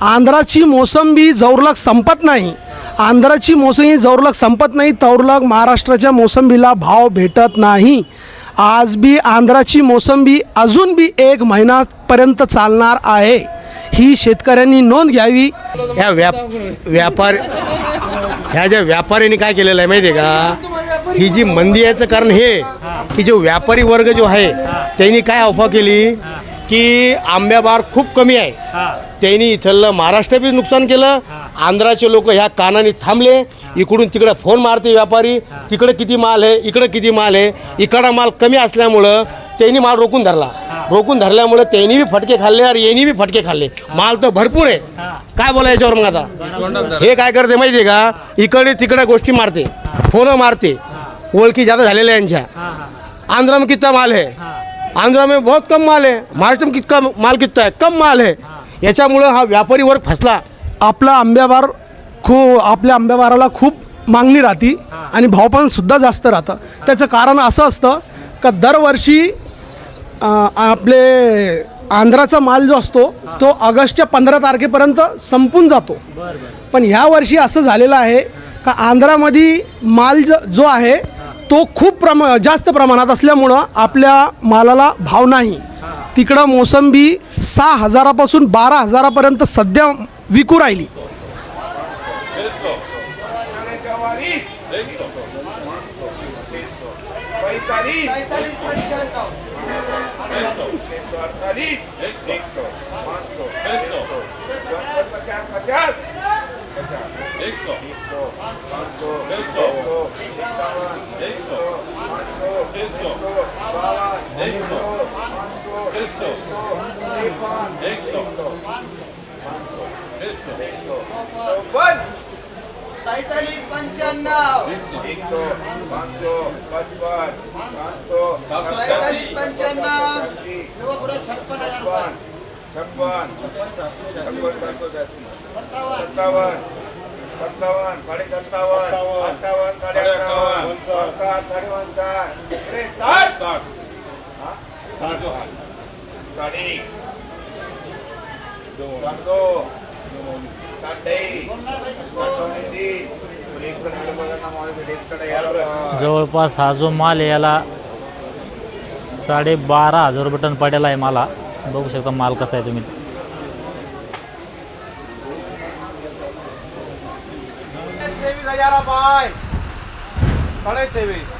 आंध्राची मोसंबी जवरलग संपत नाही. आंध्राची मोसंबी जवरलग संपत नाही तवरलग महाराष्ट्राच्या मोसंबीला भाव भेटत नाही. आज बी आंध्राची मोसंबी अजून बी एक महिनापर्यंत चालणार आहे. ही शेतकऱ्यांनी नोंद घ्यावी. ह्या व्याप व्यापार ह्या ज्या व्यापाऱ्यांनी काय केलेलं आहे माहिती आहे का? ही जी मंदी याचं कारण हे की जो व्यापारी वर्ग जो आहे त्यांनी काय अफवा केली? की आंब्याबार खूप कमी आहे. त्यांनी इथलं महाराष्ट्र बी नुकसान केलं. आंध्राचे लोक ह्या कानाने थांबले. इकडून तिकडे फोन मारते व्यापारी. तिकडे किती माल आहे? इकडे किती माल आहे? इकडा माल कमी असल्यामुळं त्यांनी माल रोखून धरला. रोखून धरल्यामुळं त्यांनी बी फटके खाल्ले आणि यांनी बी फटके खाल्ले. माल तर भरपूर आहे. काय बोला याच्यावर मग आता? हे काय करते माहिती आहे का? इकडे तिकडे गोष्टी मारते. फोन मारते. ओळखी जादा झालेल्या यांच्या. आंध्र में कितना माल है. आंध्र में बहुत कम माल है। महाराष्ट्र में कितना माल कितना है? कम माल है। याच्यामुळं हा व्यापारी वर्ग फसला। आपला आंब्याबार खूप आपल्या आंब्याबाराला खूप मागणी राहती आणि भाव पण सुद्धा जास्त राहतं. त्याचं कारण असं असतं का दरवर्षी अ, आपले आंध्राचा माल जो असतो तो ऑगस्टच्या पंधरा तारखेपर्यंत संपून जातो. पण ह्या वर्षी असं झालेलं आहे का आंध्रामध्ये माल ज जो आहे तो खूप प्रमा जास्त प्रमाणात असल्यामुळं आपल्या मालाला भाव नाही तिकडं मोसंबी सहा हजारापासून बारा हजारापर्यंत सध्या विकू राहिली सैतालीस पंच्याण्णव सैतालीस पंच्याण्णव छप्पन छप्पन सत्तावन सत्तावन्न साडे सत्तावन्न अठ्ठावन्न साडे अठ्ठावन्न साठ. साडे साठ साठ साडे. साठ. एकसठ यार जवळपास हा जो माल आहे याला साडे बारा हजार रुपये टन पडेला आहे मला. बघू शकता माल कसा आहे तुम्ही तेवीस साडे तेवीस।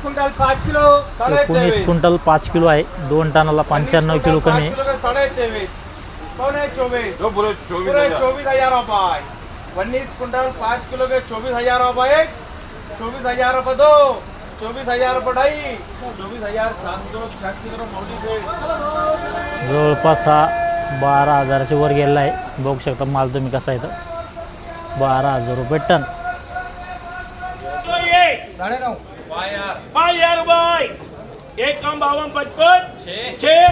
क्विंटल पाच किलो साडे एकोणीस तेवीस। क्विंटल पाच किलो आहे. दोन टनाला पंच्याण्णव किलो कमी. आहे किलो के साढ़े तेईस पौने चौबीस पूरे चौबीस हजार रुपए उन्नीस कुंटल पाँच किलो के चौबीस हजार रुपए एक चौबीस हजार रुपए दो चौबीस हजार रुपए ढाई चौबीस हजार सात सौ छियासी से। जवळपास हा बारा हजाराच्या वर गेलेला आहे. बघू शकता माल तुम्ही कसा आहे तर बारा हजार रुपये टन. रुपये एक कम बावन पचपन. छः.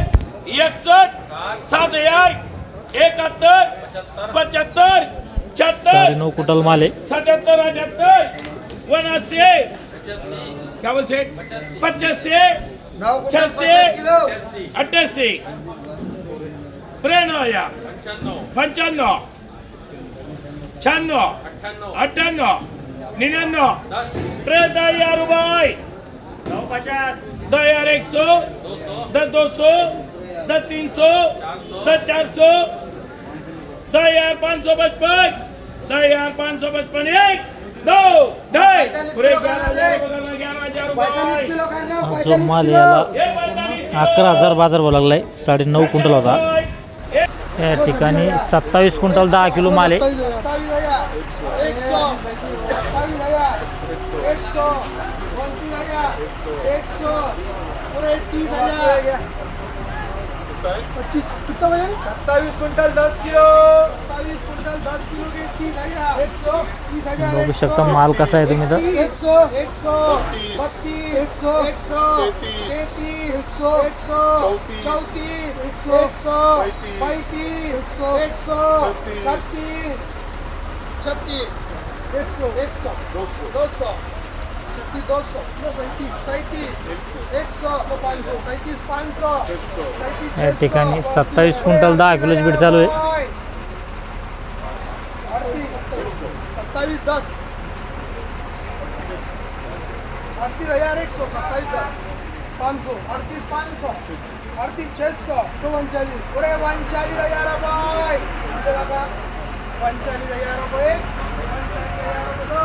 इकसठ सात. हजार. इकहत्तर पचहत्तर. छहत्तर साडे नऊ क्विंटल माल आहे? सतहत्तर अठहत्तर उनासी क्या बोल से पचासी. छियासी. अट्ठासी त्र्याण्णव हजार पंच्याण्णव. शहाण्णव अठ्ठ्याण्णव. निन्याण्णव. त्रेहत्तर हजार रुपये दस हजार एक सौ दस दो सौ दस तीन सौ दस चार सौ दस हजार पाँच सौ पचपन. दस हजार पाँच सौ पचपन एक. दो ढाई पूरे जो माल याला अकरा हजार बाजार भाव लागला आहे साडे नऊ क्विंटल होता. या ठिकाणी सत्तावीस क्विंटल दहा किलो माल आहे. एक सौ उनतीस हज़ार एक सौ पूरे तीस हज़ार पच्चीस कितना बजे सत्ताईस कुंटल दस किलो सत्तावीस कुंटल दस किलो के तीस हज़ार एक सौ तीस हज़ार बघू शकता माल कसा आहे तुम्ही तर एक सौ एक सौ बत्तीस एक सौ एक सौ तैतीस एक सौ एक सौ चौतीस एक सौ एक सौ पैंतीस एक सौ एक सौ छत्तीस छत्तीस एक सौ एक सौ दो सौ दो सौ सैंतीस सैंतीस या ठिकाणी सत्तावीस क्विंटल दहा किलोची बीट चालू आहे अड़तीस सत्ताईस दस अड़तीस हजार एक सौ सत्ताईस दस पाँच सौ अड़तीस पाँच सौ अड़तीस छः सौ तो उनचालीस पूरे उनचालीस हजार रुपये पंचाळीस हजार रुपये पंचाळीस हजार रुपये दो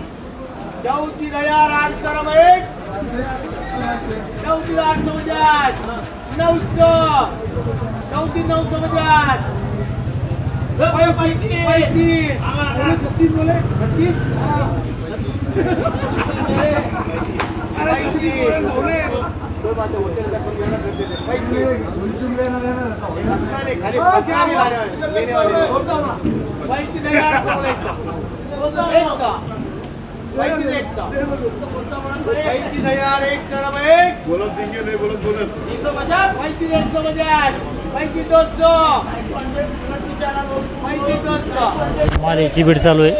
चौतीस आठ सौ माल ग्रीन चौतीस आठ सौ चौतीस हजार आठ सौ रुपये चौतीस आठ सौ पचास नौ सौ चौतीस नौ सौ पचास पैंतीस छत्तीस बोले छत्तीस पैंतीस हजार एक सौ एक पैंतीस एक सौ पचास पैंतीस दो सौ पैंतीस दो सौ माल याची बीड चालू आहे.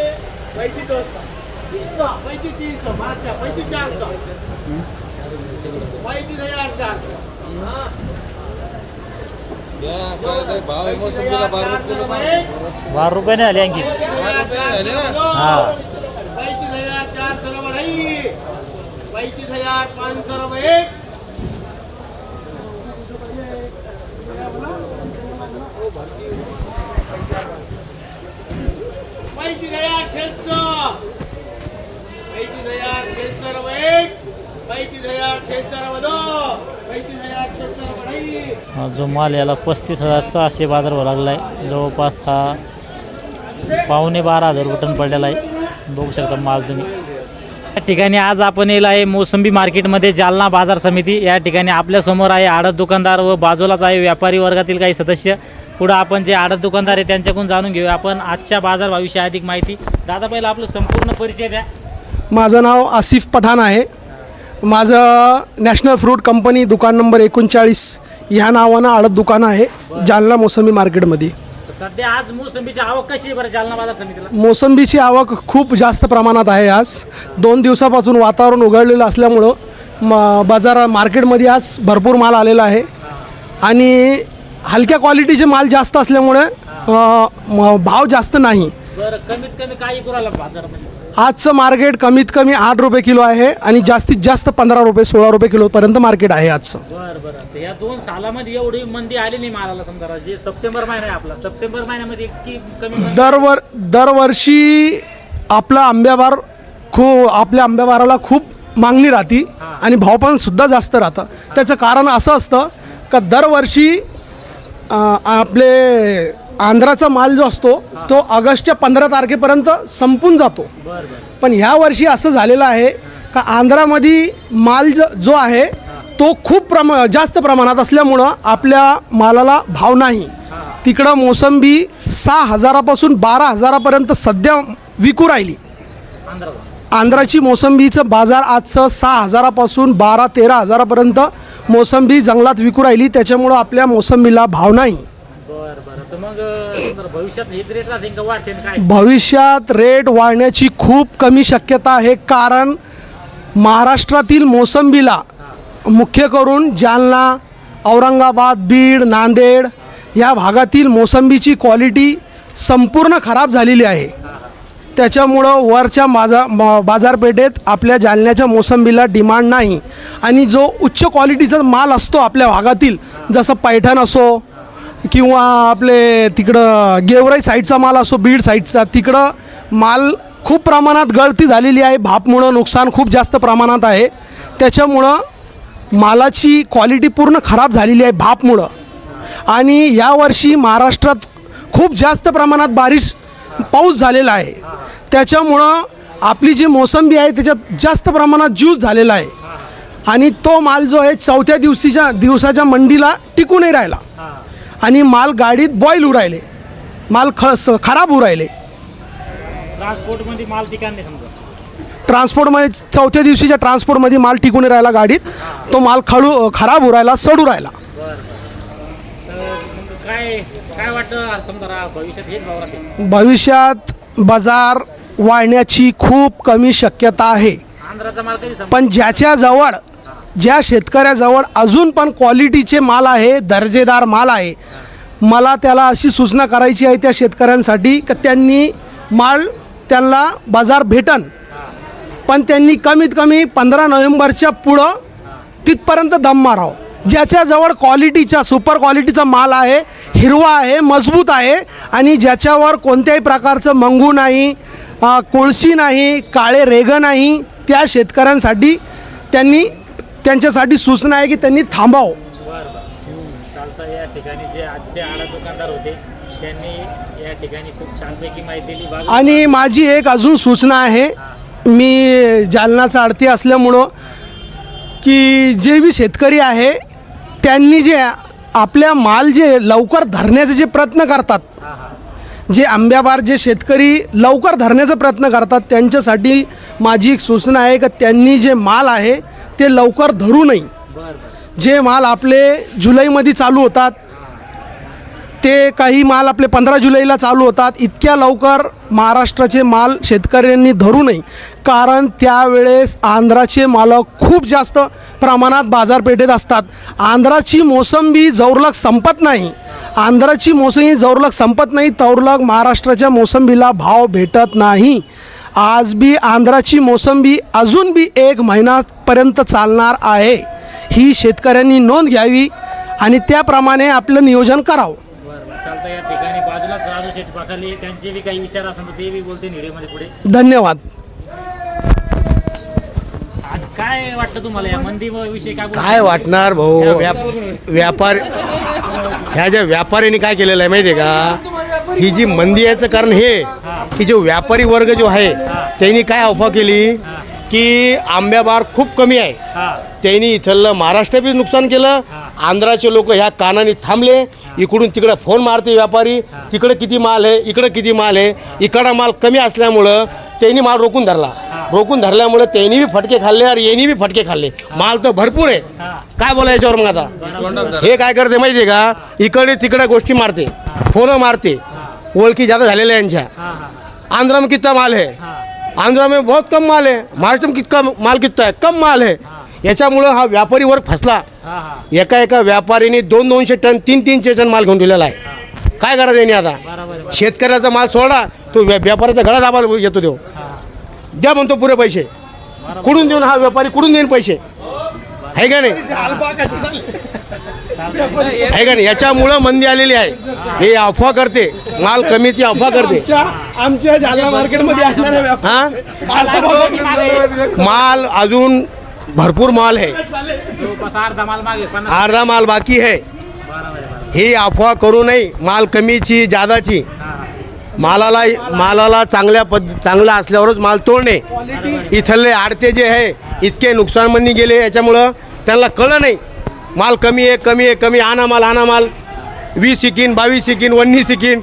पैंतीस दो सौ पैंतीस तीन सौ अच्छा पैंतीस चार सौ पैंतीस हजार चार सौ पैंतीस हजार बारा रुपयाने आणखी हा. पैंतीस हजार सर्व नाही पैतीस हजार पाँच सौ रुपये पैतीस हजार छः पैतीस हजार छः सौ रुपये पैंतीस हजार छः रुपये दो। हजार छः रुपये जो माल याला पस्तीस हजार सहाशे बाजार भाव हो लागला जवळपास हा पावणे बारा हजार रुपये टन पडलेला आहे. बघू शकता माल तुम्ही. या ठिकाणी आज आपण येईल आहे मोसंबी मार्केटमध्ये जालना बाजार समिती. या ठिकाणी आपल्यासमोर आहे आडत दुकानदार व बाजूलाच आहे व्यापारी वर्गातील काही सदस्य. पुढं आपण जे आडत दुकानदार आहे त्यांच्याकडून जाणून घेऊया. आपण आजच्या बाजारभावाविषयी अधिक माहिती. दादा पहिला आपलं संपूर्ण परिचय द्या. माझं नाव आसिफ पठाण आहे. माझं नॅशनल फ्रूट कंपनी दुकान नंबर एकोणचाळीस ह्या नावानं आडत दुकान आहे जालना मोसंबी मार्केटमध्ये. सध्या आज मोसंबीची आवक कशी आहे बरं जालना बाजार समितीला? मोसंबीची आवक खूप जास्त प्रमाणात आहे आज. दोन दिवसापासून वातावरण उघडलेलं असल्यामुळं म बाजार मार्केटमध्ये आज भरपूर माल आलेला आहे. आणि हलक्या क्वालिटीचे माल जास्त असल्यामुळे अ, म- भाव जास्त नाही. बरं कमीत कमी काही करू आला बाजारामध्ये? आजचं मार्केट कमीत कमी आठ रुपये किलो आहे आणि जास्तीत जास्त पंधरा रुपये सोळा रुपये किलोपर्यंत मार्केट आहे आजचं. या दोन सालामध्ये एवढी मंदी आली नाही मालाला समजा जे सप्टेंबर महिना आहे आपला. सप्टेंबर महिन्यामध्ये इतकी कमी दरवर दरवर्षी आपला आंब्याबार खूप आपल्या आंब्याबाराला खूप मागणी राहते आणि भाव पण सुद्धा जास्त राहतं. त्याचं कारण असं असतं का दरवर्षी आपले आंध्राचा माल जो असतो तो ऑगस्टच्या पंधरा तारखेपर्यंत संपून जातो. पण ह्या वर्षी असं झालेलं आहे का आंध्रामध्ये माल ज जो आहे तो खूप प्रमा जास्त प्रमाणात असल्यामुळं आपल्या मालाला भाव नाही. तिकडं मोसंबी सहा हजारापासून बारा हजारापर्यंत सध्या विकू राहिली. आंध्राची मोसंबीचं बाजार आजचं सहा हजारापासून बारा तेरा हजारापर्यंत मोसंबी जंगलात विकू राहिली. त्याच्यामुळं आपल्या मोसंबीला भाव नाही. भविष्यात रेट वाढण्याची खूप कमी शक्यता आहे. कारण महाराष्ट्रातील मोसंबीला मुख्य करून जालना औरंगाबाद बीड नांदेड या भागातील मोसंबीची क्वालिटी संपूर्ण खराब झालेली आहे. त्याच्यामुळं वरच्या बाजा म- बाजारपेठेत आपल्या जालन्याच्या मोसंबीला डिमांड नाही आणि जो उच्च क्वालिटीचा माल असतो आपल्या भागातील जसं पैठण असो किंवा आपले तिकडं गेवराई साईडचा माल असो बीड साईडचा तिकडं माल खूप प्रमाणात गळती झालेली आहे. भापमुळं नुकसान खूप जास्त प्रमाणात आहे. त्याच्यामुळं मालाची क्वालिटी पूर्ण खराब झालेली आहे भापमुळं. आणि यावर्षी महाराष्ट्रात खूप जास्त प्रमाणात बारिश पाऊस झालेला आहे. त्याच्यामुळं आपली जी मोसंबी आहे त्याच्यात जास्त प्रमाणात ज्यूस झालेला आहे. आणि तो माल जो आहे चौथ्या दिवशीच्या दिवसाच्या मंडीला टिकू नाही राहिला. आणि माल गाडीत बॉईल होऊ राहिले. माल ख स- खराब होऊ राहिले. ट्रान्सपोर्टमध्ये माल टिकाण ट्रान्सपोर्टमध्ये चौथ्या दिवशीच्या ट्रान्सपोर्टमध्ये माल टिकून राहिला गाडीत. तो माल खळू खराब हो राहिला सडू राहिला. भविष्यात बाजार वाढण्याची खूप कमी शक्यता आहे. पण ज्याच्याजवळ ज्या शेतकऱ्याजवळ अजून पण क्वालिटीचे माल आहे दर्जेदार माल आहे मला त्याला अशी सूचना करायची आहे त्या शेतकऱ्यांसाठी की त्यांनी माल त्यांना बाजार भेटन. पण त्यांनी कमीत कमी पंधरा नोव्हेंबरच्या पुढं तिथपर्यंत दम मारावं. ज्याच्याजवळ क्वालिटीचा सुपर क्वालिटीचा माल आहे हिरवा आहे मजबूत आहे आणि ज्याच्यावर कोणत्याही प्रकारचं मंगू नाही कोळशी नाही काळे रेग नाही त्या शेतकऱ्यांसाठी त्यांनी त्यांच्यासाठी सूचना आहे की त्यांनी थांबावं. या ठिकाणी जे आजचे आडा दुकानदार होते त्यांनी या ठिकाणी खूप छानपैकी माहिती दिली. आणि माझी एक अजून सूचना आहे मी जालनाचा आडती असल्यामुळं की जे बी शेतकरी आहे त्यांनी जे आपल्या माल जे लवकर धरण्याचे जे प्रयत्न करतात जे आंब्याबार जे शेतकरी लवकर धरण्याचा प्रयत्न करतात त्यांच्यासाठी माझी एक सूचना आहे की त्यांनी जे माल आहे ते लवकर धरू नये. जे माल आपले जुलैमध्ये चालू होतात ते काही माल आपले पंधरा जुलैला चालू होतात इतक्या लवकर महाराष्ट्राचे माल शेतकऱ्यांनी धरू नये. कारण त्यावेळेस आंध्राचे मालक खूप जास्त प्रमाणात बाजारपेठेत असतात. आंध्राची मोसंबी जवळक संपत नाही. आंध्राची मोसंबी जवळक संपत नाही तवरलग महाराष्ट्राच्या मोसंबीला भाव भेटत नाही. आज बी आंध्राची मोसंबी अजून बी एक महिनापर्यंत चालणार आहे. ही शेतकऱ्यांनी नोंद घ्यावी आणि त्याप्रमाणे आपलं नियोजन करावं. ठिकाणी. बाजूलाच राजू शेठ पाखाले. त्यांचे बी काही विचार असेल तर ते बी बोलते व्हिडिओमध्ये पुढे. धन्यवाद. काय वाटतं तुम्हाला या मंदी विषयी काय बोलू काय वाटणार भाऊ? व्याप व्यापार ह्या ज्या व्यापाऱ्यांनी काय केलेलं आहे माहिती आहे का? ही जी मंदी याचं कारण हे की जो व्यापारी वर्ग जो आहे त्यांनी काय अफवा केली? की आंब्याबार खूप कमी आहे. हा त्यांनी इथलं महाराष्ट्र बी नुकसान केलं. आंध्राचे लोक ह्या कानाने थांबले. इकडून तिकडं फोन मारते व्यापारी. तिकडं किती माल आहे? इकडं किती माल आहे? इकडं माल कमी असल्यामुळं त्यांनी माल रोखून धरला. रोखून धरल्यामुळे त्यांनी बी फटके खाल्ले आणि यांनी बी फटके खाल्ले. माल तर भरपूर आहे. काय बोला याच्यावर मग आता? हे काय करते माहिती आहे का? इकडे तिकडे गोष्टी मारते. फोन मारते. ओळखी जादा झालेल्या यांच्या. आंध्रा में कितना माल है आंध्रा में बहुत कम माल है महाराष्ट्र में कितना माल कितना है कम माल है याच्यामुळं हा व्यापारी वर्ग फसला. एका एका व्यापारीने दोन दोनशे टन तीन तीनशे टन माल घेऊन दिलेला आहे. काय करायचं यांनी आता? शेतकऱ्याचा माल सोडा. तो व्या- व्यापाऱ्याचा घरात आम्हाला येतो देऊ द्या म्हणतो पुरे पैसे. कुठून देऊन हा व्यापारी कुठून देईन पैसे? आहे का नाही? आहे का नाही? याच्यामुळं मंदी आलेली आहे. हे अफवा करते. माल कमीची अफवा करते. आमच्या जालना मार्केटमध्ये हा? माल अजून भरपूर माल आहे. अर्धा माल बाकी आहे. ही अफवा करू नये. माल कमीची जादाची. मालाला मालाला चांगल्या पद चांगला असल्यावरच माल तोडणे. इथले आडते जे आहे इतके नुकसानमंदी गेले याच्यामुळं त्यांना कळलं नाही. माल कमी आहे कमी आहे कमी आणा माल आणा माल. वीस सिकीन बावीस सिकीन वन्नी सिकीन.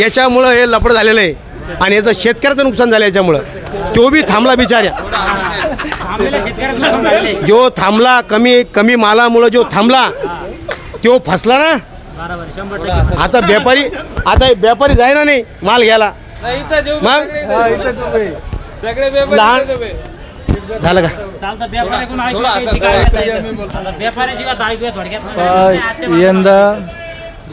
याच्यामुळं हे लपड झालेलं आहे. आणि याचं शेतकऱ्याचं नुकसान झालं याच्यामुळं. तो बी थांबला बिचाऱ्या. जो थांबला कमी कमी मालामुळं जो थांबला तो फसला ना. बरोबर आहे, शंभर टक्के. आता व्यापारी आता हे व्यापारी जायना नाही माल घ्यायला. मग? लहान झालं का? चालतं व्यापाऱ्याकडून ऐकूया काही काय बोलतायत. चालतं, व्यापाऱ्याची आता ऐकूया थोडक्यात. आजचे अ, यंदा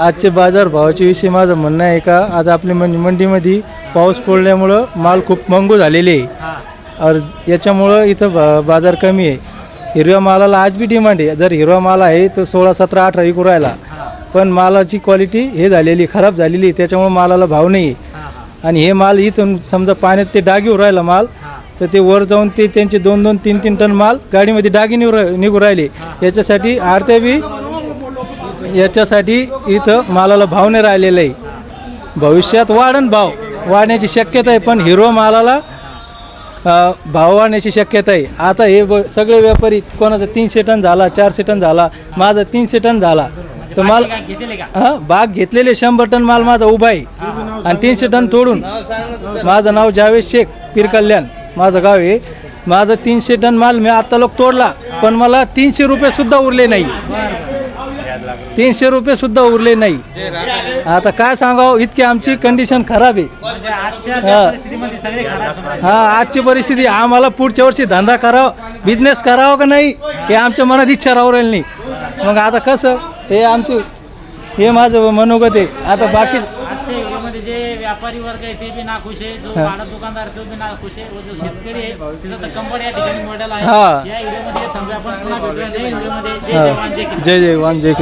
आजचे बाजार भावाच्या विषयी माझं म्हणणं आहे का आज आपल्या मंडी मंडीमध्ये पाऊस पडल्यामुळं माल खूप मंगू झालेले आहे. हा. और याच्यामुळं इथं बा बाजार कमी आहे. हिरव्या मालाला आज बी डिमांड आहे. जर हिरवा माल आहे तर सोळा सतरा अठरा विकू राहिला. पण मालाची क्वालिटी हे झालेली खराब झालेली त्याच्यामुळं मालाला भाव नाही आहे आणि हे माल इथून समजा पाण्यात ते डागी राहिला माल तर ते वर जाऊन ते त्यांचे दोन दोन तीन तीन टन माल गाडीमध्ये डागी निघू राहिले. याच्यासाठी आरत्या बी याच्यासाठी इथं मालाला भाव नाही राहिलेला आहे. भविष्यात वाढन भाव. वाढण्याची शक्यता आहे पण हिरो मालाला भाव वाढण्याची शक्यता आहे. आता हे सगळे व्यापारी कोणाचा तीनशे टन झाला चारशे टन झाला माझा तीनशे टन झाला. का? हा बाग घेतलेले शंभर टन माल माझा उभा आहे आणि तीनशे टन तोडून. माझं नाव जावेद शेख पीर कल्याण माझं गाव आहे माझं तीनशे टन माल मी आता लोक तोडला पण मला तीनशे रुपये सुद्धा उरले नाही. तीनशे रुपये सुद्धा उरले नाही. आता काय सांगावं इतकी आमची कंडिशन खराब आहे. म्हणजे. हा. आजची परिस्थिती आम्हाला पुढच्या वर्षी धंदा करावा बिझनेस करावा का नाही हे आमच्या मनात इच्छा राहू राहिली नाही. मग आता कसं? हे आमची हे माझं मनोगत आहे. आता बाकी आजच्या युगामध्ये जे व्यापारी वर्ग आहे ते बी नाखुश आहे. जो भाडा दुकानदार तो बी नाखुश आहे. व जो शेतकरी आहे त्याचा तर कंबर या ठिकाणी हा. आहे. या व्हिडिओमध्ये समजा आपण पुन्हा भेटूया. नवीन व्हिडिओमध्ये जय जय जय जय वान जय कृष्ण